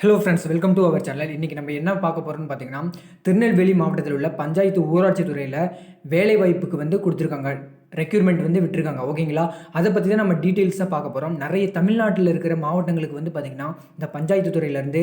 Hello friends welcome to our channel இன்றைக்கி நம்ம என்ன பார்க்க போகிறோம்னு பார்த்தீங்கன்னா திருநெல்வேலி மாவட்டத்தில் உள்ள பஞ்சாயத்து ஊராட்சி துறையில் வேலை வாய்ப்புக்கு வந்து கொடுத்துருக்காங்க. ரெக்யூர்மெண்ட் வந்து விட்டுருக்காங்க. ஓகேங்களா அதை பற்றி தான் நம்ம டீட்டெயில்ஸாக பார்க்க போகிறோம் நிறைய தமிழ்நாட்டில் இருக்கிற மாவட்டங்களுக்கு வந்து பார்த்திங்கன்னா இந்த பஞ்சாயத்து துறையிலேருந்து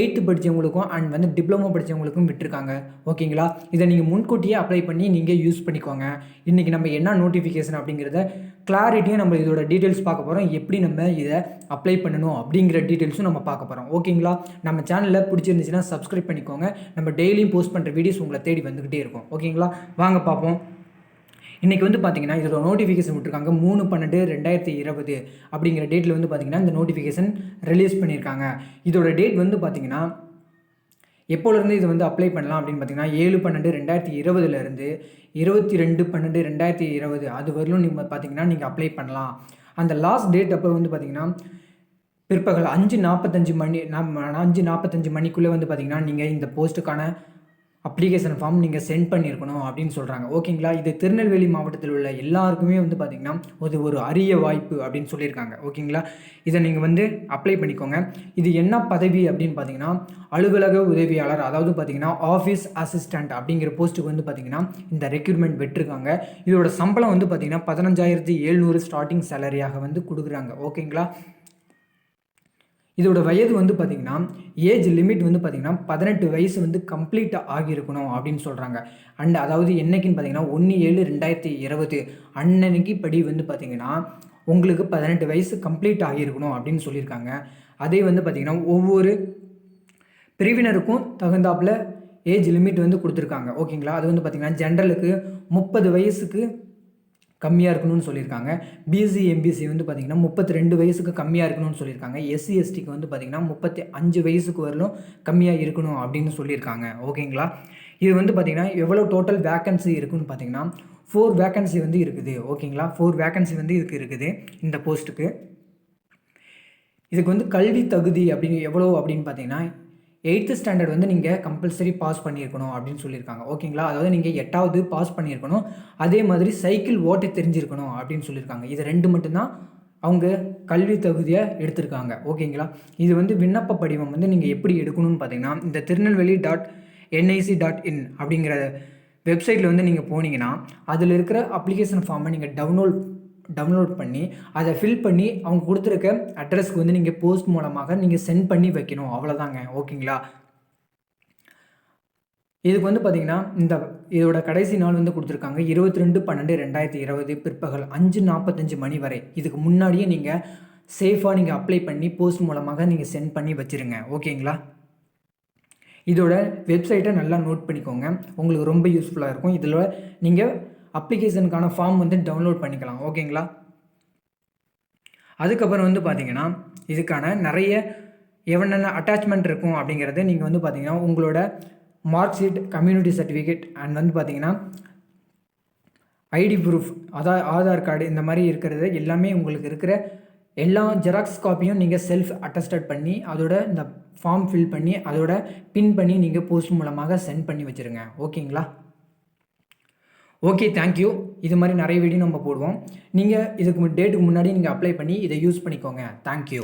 எயித்து படித்தவங்களுக்கும் அண்ட் வந்து டிப்ளமோ படித்தவங்களுக்கும் விட்டுருக்காங்க. ஓகேங்களா இதை நீங்கள் முன்கூட்டியே அப்ளை பண்ணி நீங்கள் யூஸ் பண்ணிக்கோங்க. இன்றைக்கி நம்ம என்ன நோட்டிஃபிகேஷன் அப்படிங்கிறத கிளாரிட்டியாக நம்ம இதோட டீட்டெயில்ஸ் பார்க்க போகிறோம் எப்படி நம்ம இதை அப்ளை பண்ணணும் அப்படிங்கிற டீட்டெயில்ஸும் நம்ம பார்க்க போகிறோம் ஓகேங்களா நம்ம சேனலில் பிடிச்சிருந்துச்சுன்னா சப்ஸ்கிரைப் பண்ணிக்கோங்க. நம்ம டெய்லியும் போஸ்ட் பண்ணுற வீடியோஸ் உங்களை தேடி வந்துக்கிட்டே இருக்கும். ஓகேங்களா வாங்க பார்ப்போம் இன்றைக்கி வந்து பார்த்தீங்கன்னா இதோட நோட்டிஃபிகேஷன் விட்டுருக்காங்க. மூணு பன்னெண்டு ரெண்டாயிரத்தி இருபது அப்படிங்கிற டேட்டில் வந்து பார்த்தீங்கன்னா இந்த நோட்டிஃபிகேஷன் ரிலீஸ் பண்ணியிருக்காங்க இதோட டேட் வந்து பார்த்தீங்கன்னா எப்போலேருந்து இது வந்து அப்ளை பண்ணலாம் அப்படின்னு பார்த்தீங்கன்னா ஏழு பன்னெண்டு ரெண்டாயிரத்தி இருபதுலேருந்து இருபத்தி ரெண்டு பன்னெண்டு ரெண்டாயிரத்தி இருபது அது வரலும் நீங்கள் பார்த்தீங்கன்னா நீங்கள் அப்ளை பண்ணலாம். அந்த லாஸ்ட் டேட் அப்போ வந்து பார்த்தீங்கன்னா பிற்பகல் அஞ்சு நாற்பத்தஞ்சு மணி நம்ம அஞ்சு நாற்பத்தஞ்சு மணிக்குள்ளே வந்து பார்த்தீங்கன்னா நீங்கள் இந்த போஸ்ட்டுக்கான அப்ளிகேஷன் ஃபார்ம் நீங்கள் சென்ட் பண்ணியிருக்கணும் அப்படின்னு சொல்கிறாங்க ஓகேங்களா இது திருநெல்வேலி மாவட்டத்தில் உள்ள எல்லாருக்குமே வந்து பார்த்திங்கன்னா ஒரு ஒரு அரிய வாய்ப்பு அப்படின்னு சொல்லியிருக்காங்க. ஓகேங்களா இதை நீங்கள் வந்து அப்ளை பண்ணிக்கோங்க. இது என்ன பதவி அப்படின்னு பார்த்தீங்கன்னா அலுவலக உதவியாளர் அதாவது பார்த்தீங்கன்னா ஆஃபீஸ் அசிஸ்டண்ட் அப்படிங்கிற போஸ்ட்டுக்கு வந்து பார்த்திங்கன்னா இந்த ரெக்யூர்மெண்ட் விட்டுருக்காங்க. இதோட சம்பளம் வந்து பார்த்திங்கன்னா பதினஞ்சாயிரத்தி எழுநூறு ஸ்டார்டிங் சேலரியாக வந்து கொடுக்குறாங்க. ஓகேங்களா இதோட வயது வந்து பார்த்திங்கன்னா ஏஜ் லிமிட் வந்து பார்த்திங்கன்னா பதினெட்டு வயசு வந்து கம்ப்ளீட்டாக ஆகியிருக்கணும் அப்படின்னு சொல்கிறாங்க அண்ட் அதாவது என்னைக்குன்னு பார்த்தீங்கன்னா ஒன்று ஏழு ரெண்டாயிரத்தி இருபது. அன்னன்னைக்கு படி வந்து பார்த்திங்கன்னா உங்களுக்கு பதினெட்டு வயசு கம்ப்ளீட் ஆகியிருக்கணும் அப்படின்னு சொல்லியிருக்காங்க. அதே வந்து பார்த்திங்கன்னா ஒவ்வொரு பிரிவினருக்கும் தகுந்தாப்பில் ஏஜ் லிமிட் வந்து கொடுத்துருக்காங்க. ஓகேங்களா அது வந்து பார்த்திங்கன்னா ஜென்ரலுக்கு முப்பது வயசுக்கு கம்மியாக இருக்கணும்னு சொல்லியிருக்காங்க. பிஎஸ்சி எம்பிசி வந்து பார்த்திங்கன்னா முப்பத்தி ரெண்டு வயசுக்கு கம்மியாக இருக்கணும்னு சொல்லியிருக்காங்க. எஸ்சி எஸ்டிக்கு வந்து பார்த்திங்கன்னா முப்பத்தி அஞ்சு வயசுக்கு வரலும் கம்மியாக இருக்கணும் அப்படின்னு சொல்லியிருக்காங்க. ஓகேங்களா? இது வந்து பார்த்திங்கன்னா எவ்வளோ டோட்டல் வேக்கன்சி இருக்குன்னு பார்த்தீங்கன்னா ஃபோர் வேக்கன்சி வந்து இருக்குது. ஓகேங்களா? ஃபோர் வேக்கன்சி வந்து இதுக்கு இருக்குது இந்த போஸ்ட்டுக்கு இதுக்கு வந்து கல்வி தகுதி அப்படின்னு எவ்வளோ அப்படின்னு பார்த்தீங்கன்னா எயித்து ஸ்டாண்டர்ட் வந்து நீங்கள் கம்பல்சரி பாஸ் பண்ணியிருக்கணும் அப்படின்னு சொல்லியிருக்காங்க. ஓகேங்களா? அதாவது நீங்கள் எட்டாவது பாஸ் பண்ணியிருக்கணும். அதே மாதிரி சைக்கிள் ஓட்ட தெரிஞ்சிருக்கணும் அப்படின்னு சொல்லியிருக்காங்க. இது ரெண்டு மட்டும்தான் அவங்க கல்வி தகுதியை எடுத்திருக்காங்க. ஓகேங்களா? இது வந்து விண்ணப்ப படிவம் வந்து நீங்கள் எப்படி எடுக்கணும்னு பார்த்தீங்கன்னா இந்த Tirunelveli dot NIC dot in அப்படிங்கிற வெப்சைட்டில் வந்து நீங்கள் போனீங்கன்னா அதில் இருக்கிற அப்ளிகேஷன் ஃபார்மை நீங்கள் டவுன்லோட் டவுன்லோட் பண்ணி அதை ஃபில் பண்ணி அவங்க கொடுத்துருக்க அட்ரஸ்க்கு வந்து நீங்கள் போஸ்ட் மூலமாக நீங்கள் சென்ட் பண்ணி வைக்கணும். அவ்வளோதாங்க ஓகேங்களா? இதுக்கு வந்து பார்த்திங்கன்னா இந்த இதோட கடைசி நாள் வந்து கொடுத்துருக்காங்க. இருபத்தி ரெண்டு பன்னெண்டு ரெண்டாயிரத்தி இருபது பிற்பகல் அஞ்சு நாற்பத்தஞ்சு மணி வரை. இதுக்கு முன்னாடியே நீங்கள் சேஃபாக நீங்கள் அப்ளை பண்ணி போஸ்ட் மூலமாக நீங்கள் சென்ட் பண்ணி வச்சுருங்க. ஓகேங்களா? இதோட வெப்சைட்டை நல்லா நோட் பண்ணிக்கோங்க. உங்களுக்கு ரொம்ப யூஸ்ஃபுல்லாக இருக்கும். இதில் நீங்கள் அப்ளிகேஷனுக்கான ஃபார்ம் வந்து டவுன்லோட் பண்ணிக்கலாம் ஓகேங்களா? அதுக்கப்புறம் வந்து பார்த்தீங்கன்னா இதுக்கான நிறைய என்னென்ன அட்டாச்மெண்ட் இருக்கும் அப்படிங்கிறத நீங்கள் வந்து பார்த்தீங்கன்னா உங்களோட mark sheet community certificate and வந்து பார்த்தீங்கன்னா ஐடி ப்ரூஃப் அதா ஆதார் கார்டு இந்த மாதிரி இருக்கிறது எல்லாமே உங்களுக்கு இருக்கிற எல்லா ஜெராக்ஸ் காப்பியும் நீங்கள் செல்ஃப் அட்டஸ்டட் பண்ணி அதோட இந்த ஃபார்ம் ஃபில் பண்ணி அதோட பின் பண்ணி நீங்கள் போஸ்ட் மூலமாக சென்ட் பண்ணி வச்சுருங்க ஓகேங்களா? ஓகே தேங்க்யூ இது மாதிரி நிறைய வீடியோ நம்ம போடுவோம். நீங்கள் இதுக்கு டேட்டுக்கு முன்னாடி நீங்கள் அப்ளை பண்ணி இதை யூஸ் பண்ணிக்கோங்க. தேங்க்யூ